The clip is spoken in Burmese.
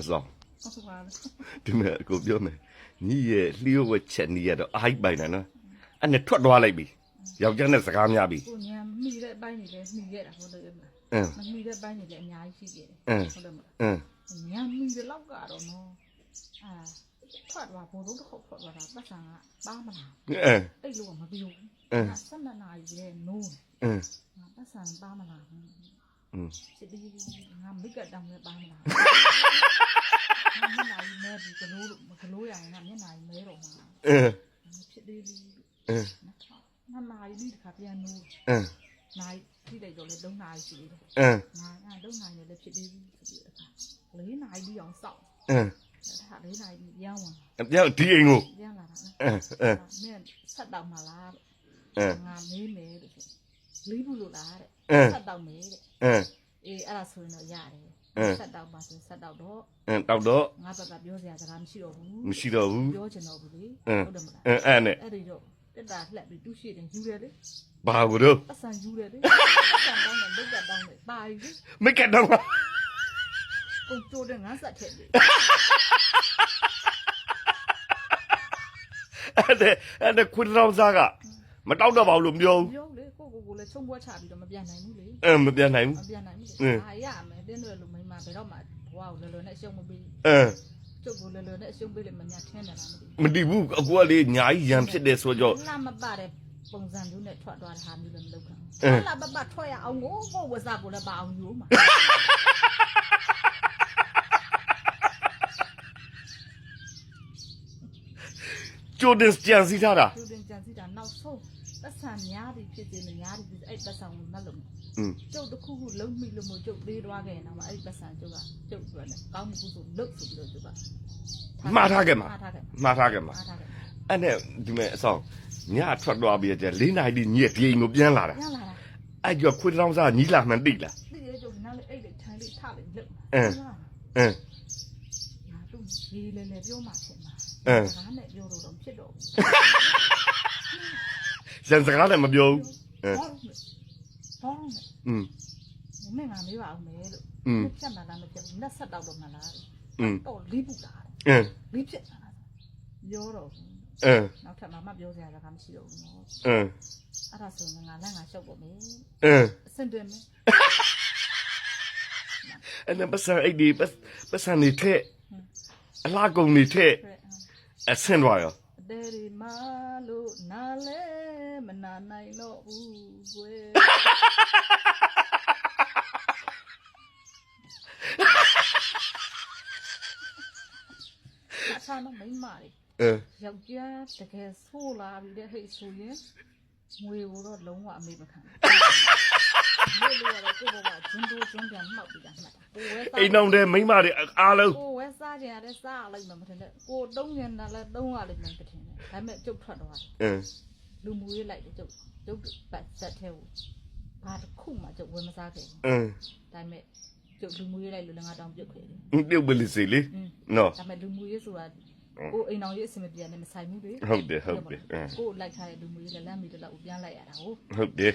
အဆောင်ဟုတ်ပါလားဒီမဲ့ကိုပြောမယ်ညီရဲ့လျှို့ဝှက်ချက်နီးရတော့အားကြီးပိုင်တယ်နော်အဲ့နဲ့ထွက်သွားလိုက်ပြီယောက်ျားနဲ့စကားများပြီကိုညာမိတဲ့အပိုင်းတွေလည်းမိခဲ့တာဟုတ်တယ်မလားအင်းမမိတဲ့အပိုင်းတွေလည်းအများကြီးရှိခဲ့တယ်အင်းဟုတ်တယ်မလားအင်းညာမိတဲ့လောက်ကတော့နော်အာထွက်သွားဘိုးတို့တစ်ခေါက်ထွက်သွားတာပတ်စံကပါမလားအင်းအဲ့လိုကမပြောဘူးအင်းငါဆက်နှစ်နာရီလဲနိုးအင်းငါပတ်စံပါမလားအ င်းစစ်ဒီငါမိကတောင်လည်းပါမလားငါမျက်နှာကြီးမဲပြီးကလို့ကလို့ရရင်ငါမျက်နှာကြီးမဲတော့မှာအင်းဖြစ်သေးဘူးအင်းငါနာရီဒီတစ်ခါပြန်နိုးအင်းနိုင်ထိလိုက်တော့လေ3နာရီရှိသေးတယ်အင်းငါငါ3နာရီလည်းဖြစ်သေးဘူးဆိုပြီးအခါ4နာရီပြီးအောင်စောင့်အင်းဒါ4နာရီပြီးပြန်ဝင်ပြောက်ဒီအိမ်ကိုပြန်လာတာနော်အင်းအင်းမင်းဆက်တော့မလားတဲ့အင်းငါမေးမယ်လို့ဆို လေးဘူးလို့လားတဲ့အင်းဆက်တော့မယ်တဲ့အင်းအေးအဲ့ဒါဆိုရင်တော့ရတယ်အင်းဆက်တော့ပါဆိုဆက်တော့တော့အင်းတောက်တော့ငါဘက်ကပြောစရာစကားမရှိတော့ဘူးမရှိတော့ဘူးပြောချင်တော့ဘူးလေအင်းဟုတ်တယ်မလားအင်းအဲ့နဲ့အဲ့ဒီတော့တက်တာလှက်ပြီးတူးရှိတယ်ယူတယ်လေဘာကိုတော့ပတ်စံယူတယ်လေပတ်စံတောင်းတယ်လုတ်ကတောင်းတယ်ပါယူလေမိတ်ကတော့ကုန်ကျိုးတဲ့ငါဆက်ထည့်လေအဲ့ဒါအဲ့ဒါခွန်းတော်စားကမတောက်တော့ပါဘူးလို့ပြောဘူးပြောလေ ကိုကိုကိုလည်းချုံပွဲချပြီးတော့မပြန်နိုင်ဘူးလေအင်းမပြန်နိုင်မဘူးပြန်နိုင်ဘူးအင်းလေအာရမယ်တင်းတွေလူမိန်းမဘယ်တော့မှဘဝကိုလွယ်လွယ်နဲ့အရှုံးမပေးအင်းကျုပ်ကိုလွယ်လွယ်နဲ့အရှုံးပေးလို့မညာထင်းတယ်လားမသိမတည်ဘူးအကူကလေညာကြီးရံဖြစ်တယ်ဆိုတော့လာမပတဲ့ပုံစံမျိုးနဲ့ထွက်သွားတဲ့ဟာမျိုးလည်းမလုပ်ခံအင်းဘူးလာပပထွက်ရအောင်ကိုကိုဝစားကိုလည်းပါအောင်ယူမှာကြိုတင်ကြံစည်ထားတာလူတင်ကြံစီတာနောက်ဆုံး ပတ်စံများသည်ဖြစ်စေမများသည်ဖြစ်စေအဲ့ပတ်စံကိုမတ်လို့อืมကျုပ်တစ်ခုခုလုံးမိလို့မို့ကျုပ်သေးသွားခဲ့ရင်တော့အဲ့ပတ်စံကျုပ်ကကျုပ်ပြောတယ်ကောင်းမှုကုသိုလ်လုပ်ဆိုပြီးတော့ကျုပ်ကမှားထားခဲ့မှာမှားထားခဲ့မှားထားခဲ့မှာမှားထားခဲ့အဲ့နဲ့ဒီမဲ့အဆောင်ညထွက်သွားပြီးတဲ့၄နိုင်ဒီညက်ဒီအိမ်ကိုပြန်လာတာရလာတာအဲ့ကျော်ခွန်းတော်စားညီလာမှန်တိလားဒီလေကျုပ်နားလေအဲ့လေထိုင်လေထလေလုပ်အင်းအင်းငါတို့ရေးလေလေပြောမှဖြစ်မှာအင်းငါနဲ့ပြောတော့တော့ဖြစ်တော့ဘူး ရန်စကားလည်းမပြောဘူးအင်း ဟောမယ်ဟောမယ် อืม မင်းငါမေးပါအောင်မယ်လို့ อืม ဖြတ်မှလားမဖြတ်ဘူးလက်ဆက်တော့တော့မှလား อืม တော့လေးပူတာ အင်း လေးဖြစ်တာပြောတော့ဘူး အင်း နောက်ထပ်မမပြောစရာစကားမရှိတော့ဘူးနော် အင်း အဲ့ဒါဆိုရင်ငါလက်ငါရှုပ်ဖို့မယ် အင်း အဆင်တွင်မယ် အဲ့နဲ့ပတ်စံအိတ်ဒီပတ်ပတ်စံနေထက်အလားကုန်နေထက် ဖဲ့ အဆင်းသွားရော အတဲဒီမာလို့နားလဲမ နာနိုင်တော့ဘူးကွယ်အဆာတော့မိမတွေအင်းယောက်ျားတကယ်ဆိုးလာပြီတဲ့ဟိတ်ဆိုရင်ငွေကိုတော့လုံးဝအမေမခံဘူးဘယ်လိုရလဲကိုဘောကဂျင်းတိုးဂျင်းပြန်မှောက်ပြီးတာမှတ်တာကိုဝဲစားအိမ်အောင်တဲ့မိန်းမတွေအားလုံးကိုဝဲစားကြရတယ်စားလိုက်မှမထင်နဲ့ကိုတုံးနေတာလဲတုံးရလိမ့်မယ်မထင်နဲ့ဒါပေမဲ့ကျုပ်ထွက်သွားတယ်အင်း လူမူရေးလိုက်တယ်ကျုပ်ကျုပ်ပတ်ဆက်သေးဘူးဘာတစ်ခုမှကျုပ်ဝဲမစားခဲ့ဘူးအင်းဒါပေမဲ့ကျုပ်လူမူရေးလိုက်လို့လည်းငါတောင်းပြုတ်ခဲ့တယ်ပြုတ်ပလိစီလေอืมနော်ဒါပေမဲ့လူမူရေးဆိုတာကိုအိမ်အောင်ရေးအဆင်မပြေနဲ့မဆိုင်ဘူးလေဟုတ်တယ်ဟုတ်တယ်အင်းကိုလိုက်ထားတဲ့လူမျိုးကြီးလည်းလမ်းမီတလောက်ကိုပြန်လိုက်ရတာဟုတ်ဟုတ်တယ်